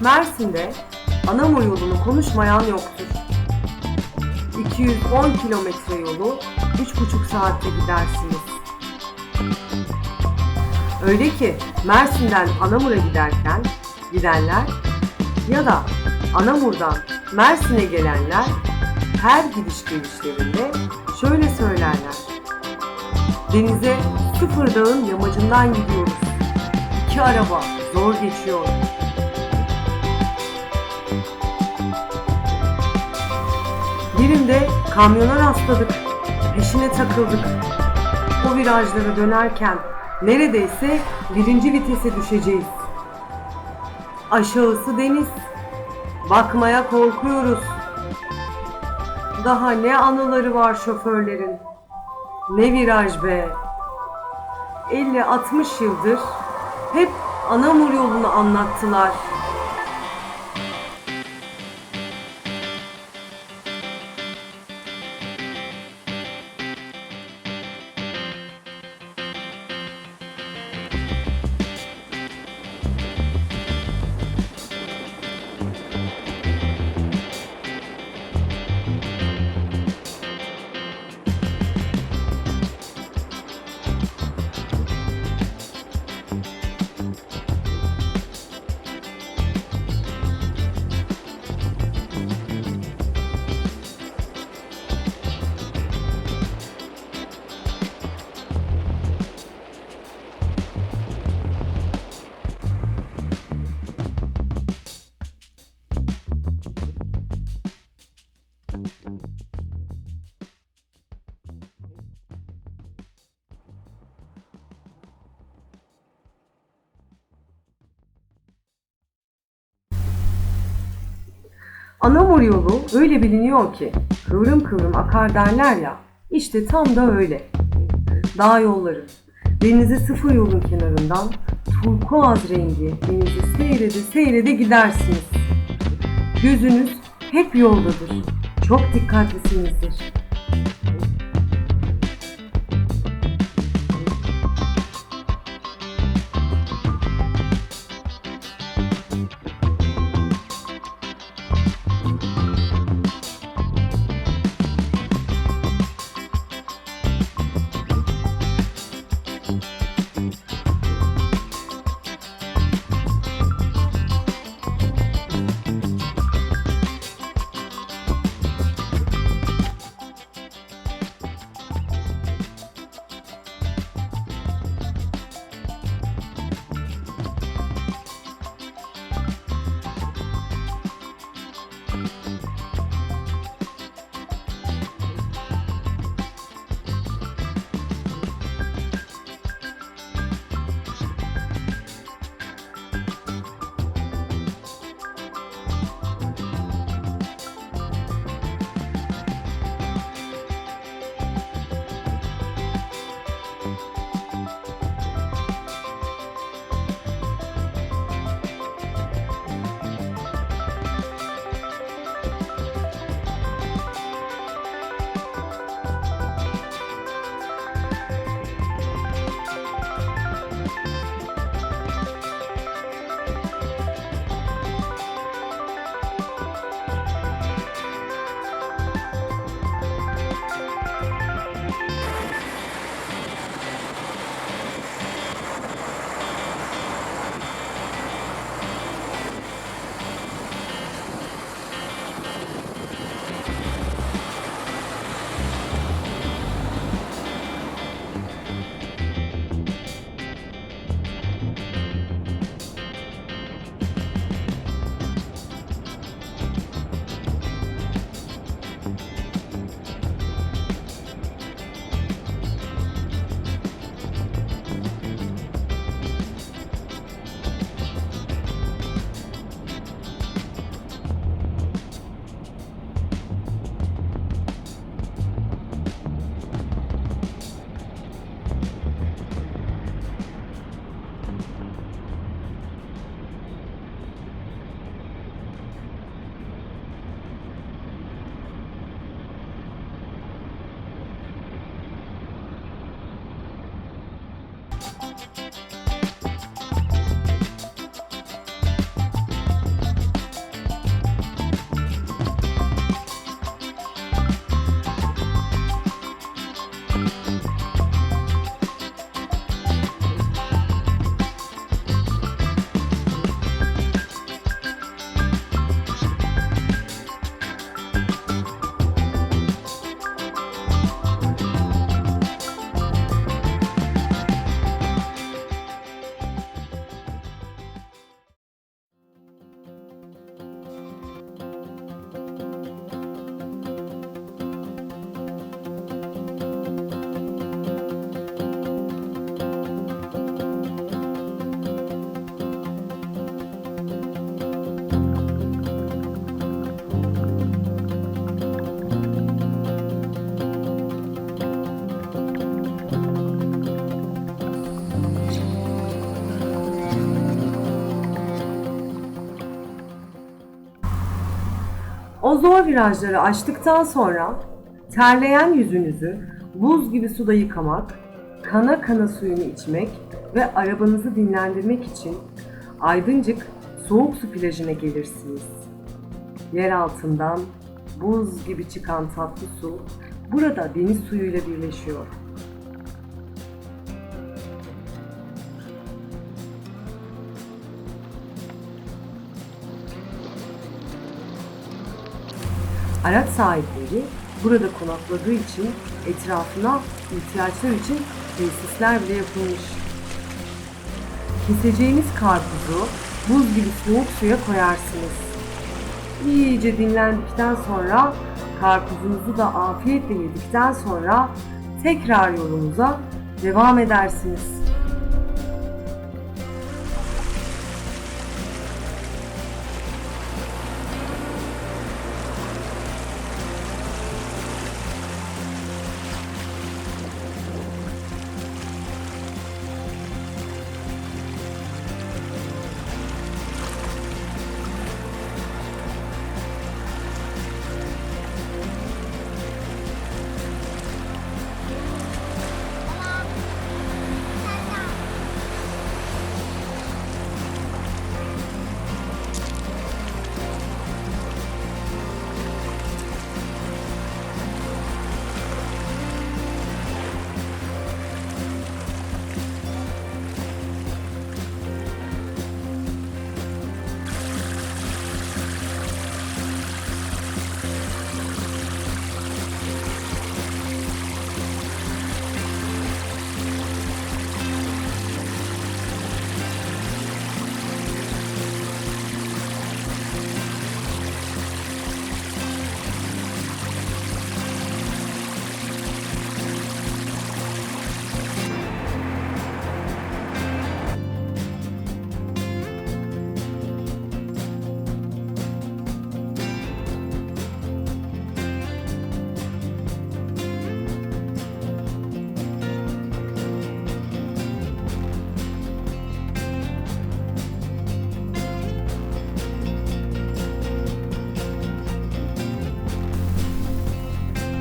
Mersin'de Anamur yolunu konuşmayan yoktur. 210 kilometre yolu 3,5 saatte gidersiniz. Öyle ki Mersin'den Anamur'a giderken gidenler ya da Anamur'dan Mersin'e gelenler her gidiş gelişlerinde şöyle söylerler. Denize sıfır dağın yamacından gidiyoruz. İki araba zor geçiyor. Birinde kamyona rastladık. Peşine takıldık. O virajları dönerken neredeyse birinci vitese düşeceğiz. Aşağısı deniz. Bakmaya korkuyoruz. Daha ne anıları var şoförlerin. Ne viraj be. 50-60 yıldır hep Anamur yolunu anlattılar. Anamur yolu öyle biliniyor ki kıvrım kıvrım akar derler ya işte tam da öyle. Dağ yolları, denize sıfır yolun kenarından turkuaz rengi denizi seyrede seyrede gidersiniz. Gözünüz hep yoldadır. Çok dikkatlisinizdir. O zor virajları aştıktan sonra terleyen yüzünüzü buz gibi suda yıkamak, kana kana suyunu içmek ve arabanızı dinlendirmek için Aydıncık soğuk su plajına gelirsiniz. Yer altından buz gibi çıkan tatlı su burada deniz suyuyla birleşiyor. Araç sahipleri burada konakladığı için etrafına ihtiyaçlar için tesisler bile yapılmış. Keseceğiniz karpuzu buz gibi soğuk suya koyarsınız. İyice dinlendikten sonra karpuzunuzu da afiyetle yedikten sonra tekrar yolunuza devam edersiniz.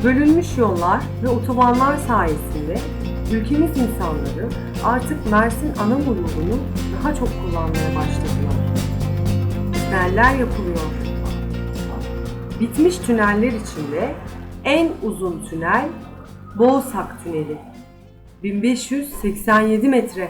Bölünmüş yollar ve otobanlar sayesinde ülkemiz insanları artık Mersin Anamur yolunu daha çok kullanmaya başladılar. Tüneller yapılıyor. Bitmiş tüneller içinde en uzun tünel Boğsak Tüneli. 1587 metre.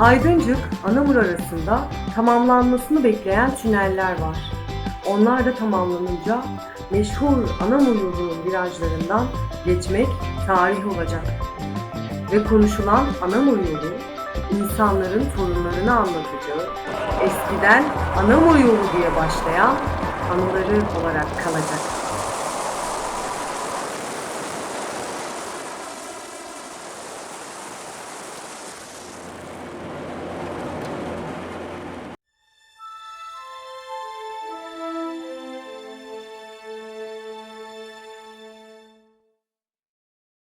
Aydıncık, Anamur arasında tamamlanmasını bekleyen tüneller var. Onlar da tamamlanınca meşhur Anamur yolunun virajlarından geçmek tarih olacak. Ve konuşulan Anamur yolu insanların torunlarını anlatacağı, eskiden Anamur yolu diye başlayan anıları olarak kalacak.